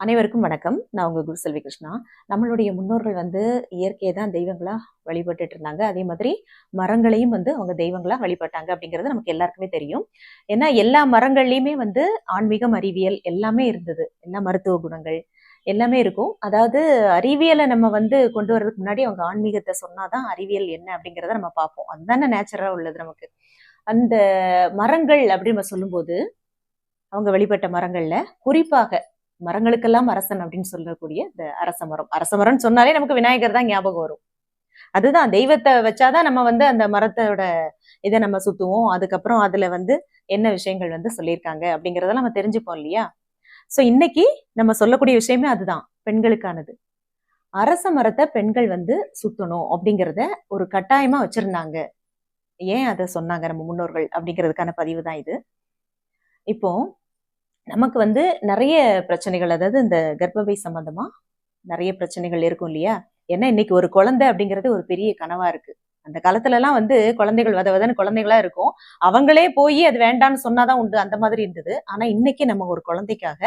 அனைவருக்கும் வணக்கம். நான் உங்கள் குரு செல்வி கிருஷ்ணா. நம்மளுடைய முன்னோர்கள் வந்து இயற்கையை தான் தெய்வங்களாக வழிபட்டுட்டு இருந்தாங்க. அதே மாதிரி மரங்களையும் வந்து அவங்க தெய்வங்களாக வழிபட்டாங்க அப்படிங்கிறது நமக்கு எல்லாருக்குமே தெரியும். ஏன்னா எல்லா மரங்கள்லையுமே வந்து ஆன்மீகம் அறிவியல் எல்லாமே இருந்தது. எல்லா மருத்துவ குணங்கள் எல்லாமே இருக்கும். அதாவது அறிவியலை நம்ம வந்து கொண்டு வர்றதுக்கு முன்னாடி அவங்க ஆன்மீகத்தை சொன்னாதான் அறிவியல் என்ன அப்படிங்கிறத நம்ம பார்ப்போம். அதுதானே நேச்சுரலாக உள்ளது நமக்கு. அந்த மரங்கள் அப்படின்னு நம்ம சொல்லும்போது அவங்க வழிபட்ட மரங்களில் குறிப்பாக மரங்களுக்கெல்லாம் அரசன் அப்படின்னு சொல்லக்கூடிய இந்த அரச மரம். அரச மரம்னு சொன்னாலே நமக்கு விநாயகர் தான் ஞாபகம் வரும். அதுதான் தெய்வத்தை வச்சாதான் நம்ம வந்து அந்த மரத்தோட இதை நம்ம சுத்துவோம். அதுக்கப்புறம் அதுல வந்து என்ன விஷயங்கள் வந்து சொல்லியிருக்காங்க அப்படிங்கறத நம்ம தெரிஞ்சுப்போம் இல்லையா? சோ இன்னைக்கு நம்ம சொல்லக்கூடிய விஷயமே அதுதான். பெண்களுக்கானது. அரச மரத்தை பெண்கள் வந்து சுத்தணும் அப்படிங்கிறத ஒரு கட்டாயமா வச்சிருந்தாங்க. ஏன் அதை சொன்னாங்க நம்ம முன்னோர்கள் அப்படிங்கிறதுக்கான பதிவு தான் இது. இப்போ நமக்கு வந்து நிறைய பிரச்சனைகள் அதாவது இந்த கர்ப்பப்பை சம்பந்தமா நிறைய பிரச்சனைகள் இருக்கும் இல்லையா? ஏன்னா இன்னைக்கு ஒரு குழந்தை அப்படிங்கிறது ஒரு பெரிய கனவா இருக்கு. அந்த காலத்துல எல்லாம் வந்து குழந்தைகள் வத வதன்னு குழந்தைகளா இருக்கும். அவங்களே போய் அது வேண்டாம்னு சொன்னாதான் உண்டு அந்த மாதிரி இருந்தது. ஆனா இன்னைக்கு நம்ம ஒரு குழந்தைக்காக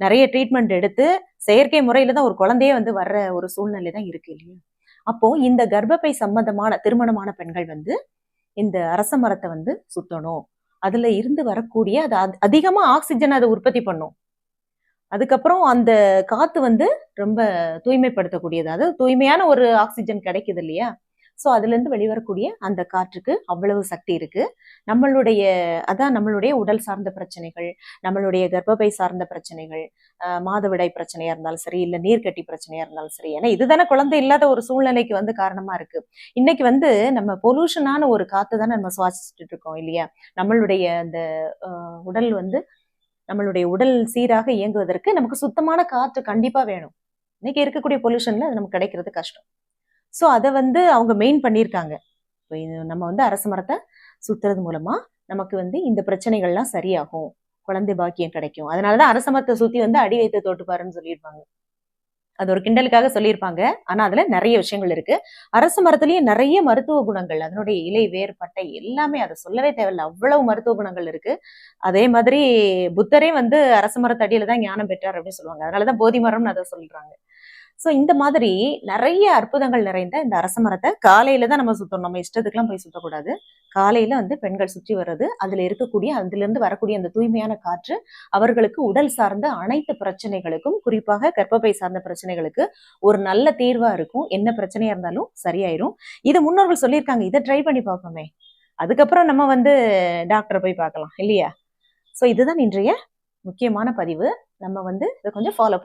நிறைய ட்ரீட்மெண்ட் எடுத்து செயற்கை முறையில தான் ஒரு குழந்தையே வந்து வர்ற ஒரு சூழ்நிலை தான் இருக்கு இல்லையா? அப்போ இந்த கர்ப்பப்பை சம்பந்தமான திருமணமான பெண்கள் வந்து இந்த அரச மரத்தை வந்து சுத்தணும். அதுல இருந்து வரக்கூடிய அது அதி- அதிகமா ஆக்சிஜன் அதை உற்பத்தி பண்ணும். அதுக்கப்புறம் அந்த காத்து வந்து ரொம்ப தூய்மைப்படுத்தக்கூடியது. அதாவது தூய்மையான ஒரு ஆக்சிஜன் கிடைக்குது இல்லையா? ஸோ அதுலேருந்து வெளிவரக்கூடிய அந்த காற்றுக்கு அவ்வளவு சக்தி இருக்கு. நம்மளுடைய அதான் நம்மளுடைய உடல் சார்ந்த பிரச்சனைகள் நம்மளுடைய கர்ப்பப்பை சார்ந்த பிரச்சனைகள் ஆஹ் மாதவிடாய் பிரச்சனையா இருந்தாலும் சரி இல்ல நீர்க்கட்டி பிரச்சனையா இருந்தாலும் சரி. ஏன்னா இதுதானே குழந்தை இல்லாத ஒரு சூழ்நிலைக்கு வந்து காரணமா இருக்கு. இன்னைக்கு வந்து நம்ம பொல்யூஷனான ஒரு காற்று தானே நம்ம சுவாசிச்சுட்டு இருக்கோம் இல்லையா? நம்மளுடைய அந்த உடல் வந்து நம்மளுடைய உடல் சீராக இயங்குவதற்கு நமக்கு சுத்தமான காற்று கண்டிப்பா வேணும். இன்னைக்கு இருக்கக்கூடிய பொல்யூஷன்ல அது நமக்கு கிடைக்கிறது கஷ்டம். ஸோ அதை வந்து அவங்க மெயின் பண்ணியிருக்காங்க. இப்போ இது நம்ம வந்து அரச மரத்தை சுற்றுறது மூலமாக நமக்கு வந்து இந்த பிரச்சனைகள்லாம் சரியாகும். குழந்தை பாக்கியம் கிடைக்கும். அதனால தான் அரச மரத்தை சுற்றி வந்து அடி வைத்து தோட்டுப்பாருன்னு சொல்லியிருப்பாங்க. அது ஒரு கிண்டலுக்காக சொல்லியிருப்பாங்க. ஆனா அதுல நிறைய விஷயங்கள் இருக்கு. அரச மரத்துலேயும் நிறைய மருத்துவ குணங்கள் அதனுடைய இலை வேர் பட்டை எல்லாமே அதை சொல்லவே தேவையில்ல. அவ்வளவு மருத்துவ குணங்கள் இருக்கு. அதே மாதிரி புத்தரே வந்து அரச மரத்தடியில தான் ஞானம் பெற்றார் அப்படின்னு சொல்லுவாங்க. அதனாலதான் போதி மரம்னு அதை சொல்றாங்க. ஸோ இந்த மாதிரி நிறைய அற்புதங்கள் நிறைந்த இந்த அரச மரத்தை காலையில தான் நம்ம சுத்தணும். நம்ம இஷ்டத்துக்குலாம் போய் சுத்தக்கூடாது. காலையில வந்து பெண்கள் சுற்றி வர்றது அதுல இருக்கக்கூடிய அதுலேருந்து வரக்கூடிய அந்த தூய்மையான காற்று அவர்களுக்கு உடல் சார்ந்த அனைத்து பிரச்சனைகளுக்கும் குறிப்பாக கர்ப்பப்பை சார்ந்த பிரச்சனைகளுக்கு ஒரு நல்ல தீர்வா இருக்கும். என்ன பிரச்சனையா இருந்தாலும் சரியாயிரும். இது முன்னோர்கள் சொல்லியிருக்காங்க. இதை ட்ரை பண்ணி பார்ப்போமே. அதுக்கப்புறம் நம்ம வந்து டாக்டரை போய் பார்க்கலாம். இல்லையா? ஸோ இதுதான் இன்றைய முக்கியமான பதிவு. நம்ம வந்து இதை கொஞ்சம் ஃபாலோ பண்ணணும்.